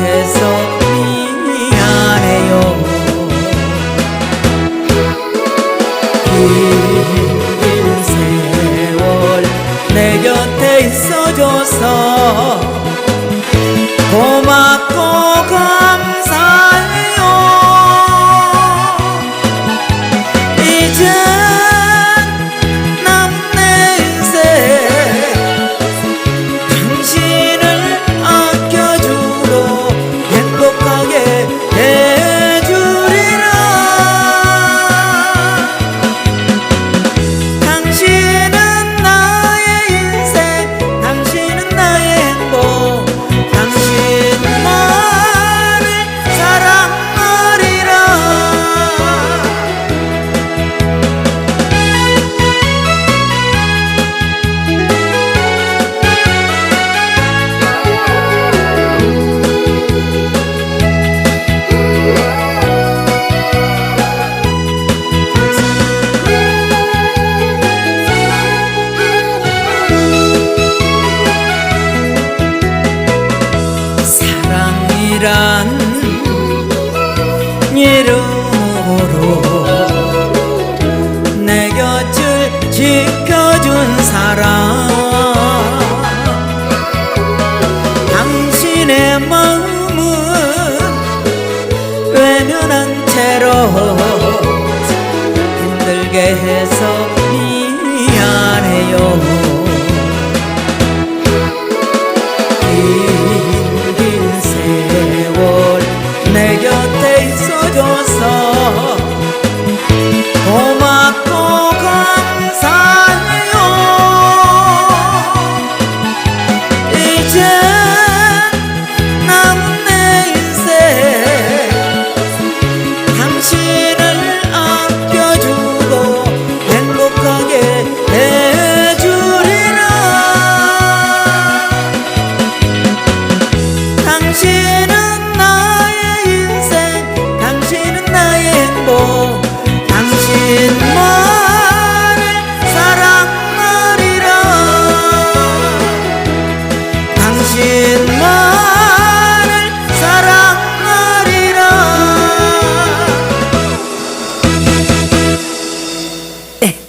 못해서 미안해요. 긴 세월 내 곁에 있어줘서 지켜준 사람. 당신의 마음